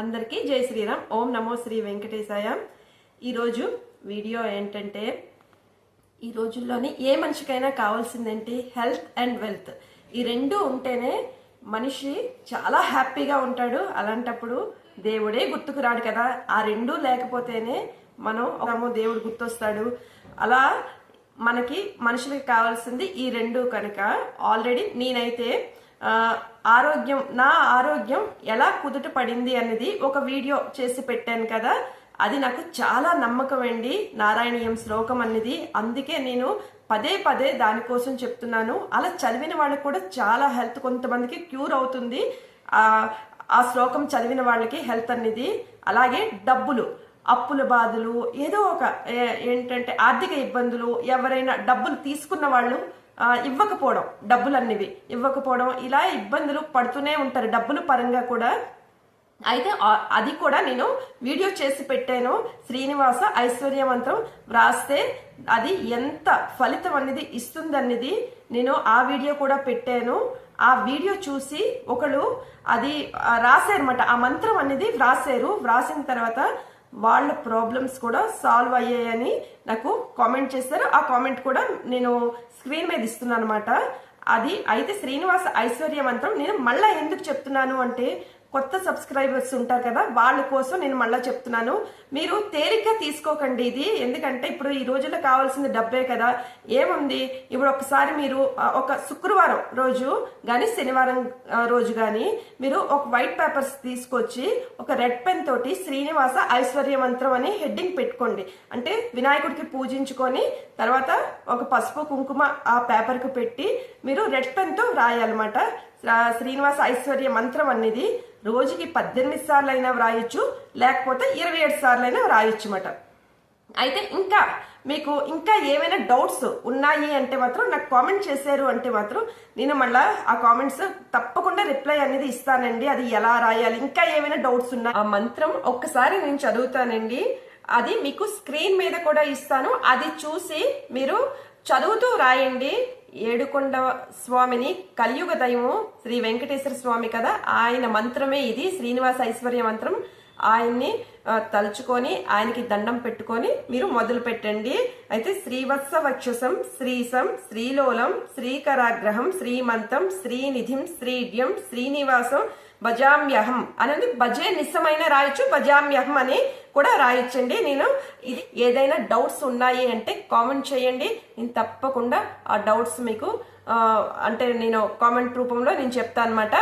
అందరికీ జై శ్రీరామ్. ఓం నమో శ్రీ వెంకటేశాయ. ఈరోజు వీడియో ఏంటంటే ఈ రోజుల్లోని ఏ మనిషికైనా కావాల్సిందేంటి? Health and wealth. ఈ రెండు ఉంటేనే మనిషి చాలా హ్యాపీగా ఉంటాడు. అలాంటప్పుడు దేవుడే గుర్తుకు రాడు కదా. ఆ రెండు లేకపోతేనే మనం ఒకమో దేవుడు గుర్తొస్తాడు. అలా మనకి మనుషులకి కావాల్సింది ఈ రెండు కనుక. ఆల్రెడీ నేనైతే ఆరోగ్యం నా ఆరోగ్యం ఎలా కుదుట పడింది అనేది ఒక వీడియో చేసి పెట్టాను కదా. అది నాకు చాలా నమ్మకం అండి. నారాయణీయం శ్లోకం అనేది అందుకే నేను పదే పదే దానికోసం చెప్తున్నాను. అలా చదివిన వాళ్ళకి కూడా చాలా హెల్త్ కొంతమందికి క్యూర్ అవుతుంది. ఆ శ్లోకం చదివిన వాళ్ళకి హెల్త్ అనేది అలాగే డబ్బులు అప్పుల బాధలు ఏదో ఒక ఏంటంటే ఆర్థిక ఇబ్బందులు ఎవరైనా డబ్బులు తీసుకున్న వాళ్ళు ఇవ్వకపోవడం డబ్బులు అన్నివి ఇవ్వకపోవడం ఇలా ఇబ్బందులు పడుతూనే ఉంటారు. డబ్బులు పరంగా కూడా అయితే అది కూడా నేను వీడియో చేసి పెట్టాను. శ్రీనివాస ఐశ్వర్యవంతం వ్రాస్తే అది ఎంత ఫలితం అనేది ఇస్తుందనేది నేను ఆ వీడియో కూడా పెట్టాను. ఆ వీడియో చూసి ఒకళ్ళు అది ఆ, రాశారన్నమాట. ఆ మంత్రం అనేది వ్రాసారు వ్రాసిన తర్వాత వాళ్ళ ప్రాబ్లమ్స్ కూడా సాల్వ్ అయ్యాయని నాకు కామెంట్ చేశారు. ఆ కామెంట్ కూడా నేను స్క్రీన్ మీద ఇస్తున్నాను అనమాట అది అయితే శ్రీనివాస ఐశ్వర్యవంతం నేను మళ్ళా ఎందుకు చెప్తున్నాను అంటే కొత్త సబ్స్క్రైబర్స్ ఉంటారు కదా వాళ్ళ కోసం నేను మళ్ళీ చెప్తున్నాను. మీరు తేలిక తీసుకోకండి ఇది. ఎందుకంటే ఇప్పుడు ఈ రోజుల్లో కావాల్సింది డబ్బే కదా. ఏముంది? ఇప్పుడు ఒకసారి మీరు ఒక శుక్రవారం రోజు కానీ శనివారం రోజు కానీ మీరు ఒక వైట్ పేపర్స్ తీసుకొచ్చి ఒక రెడ్ పెన్ తోటి శ్రీనివాస ఐశ్వర్య మంత్రం అని హెడ్డింగ్ పెట్టుకోండి. అంటే వినాయకుడికి పూజించుకొని తర్వాత ఒక పసుపు కుంకుమ ఆ పేపర్కు పెట్టి మీరు రెడ్ పెన్తో రాయాలన్నమాట. శ్రీనివాస ఐశ్వర్య మంత్రం అనేది రోజుకి పద్దెనిమిది సార్లు అయినా వ్రాయొచ్చు లేకపోతే ఇరవై ఏడు సార్లు అయినా వ్రాయొచ్చు అన్నమాట అయితే ఇంకా మీకు ఇంకా ఏమైనా డౌట్స్ ఉన్నాయి అంటే మాత్రం నాకు కామెంట్ చేశారు అంటే మాత్రం నేను మళ్ళా ఆ కామెంట్స్ తప్పకుండా రిప్లై అనేది ఇస్తానండి. అది ఎలా రాయాలి? ఇంకా ఏమైనా డౌట్స్ ఉన్నాయి ఆ మంత్రం ఒక్కసారి నేను చదువుతానండి. అది మీకు స్క్రీన్ మీద కూడా ఇస్తాను. అది చూసి మీరు చదువుతూ రాయండి ఏడుకొండ స్వామిని కలియుగ దైవము శ్రీ వెంకటేశ్వర స్వామి కదా. ఆయన మంత్రమే ఇది. శ్రీనివాస ఐశ్వర్య మంత్రం. ఆయన్ని తలుచుకొని ఆయనకి దండం పెట్టుకొని మీరు మొదలు పెట్టండి. అయితే శ్రీవత్స వక్షసం శ్రీసం శ్రీలోలం శ్రీకరాగ్రహం శ్రీమంతం శ్రీనిధిం శ్రీడ్యం శ్రీనివాసం భజామ్యహం అనేది భజే నిస్సమైన రాయొచ్చు భజామ్యహం అని కూడా రాయొచ్చండి. నేను ఇది ఏదైనా డౌట్స్ ఉన్నాయి అంటే కామెంట్ చేయండి. నేను తప్పకుండా ఆ డౌట్స్ మీకు అంటే నేను కామెంట్ రూపంలో నేను చెప్తాను అనమాట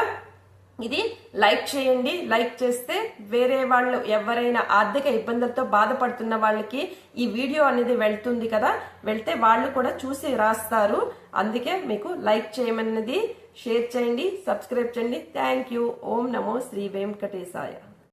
ఇది లైక్ చేయండి. లైక్ చేస్తే వేరే వాళ్ళు ఎవరైనా ఆర్థిక ఇబ్బందులతో బాధపడుతున్న వాళ్ళకి ఈ వీడియో అనేది వెళ్తుంది కదా. వెళ్తే వాళ్ళు కూడా చూసి రాస్తారు. అందుకే మీకు లైక్ చేయమన్నది షేర్ చేయండి సబ్స్క్రైబ్ చేయండి. Thank you. ఓం నమో శ్రీ వెంకటేశాయ.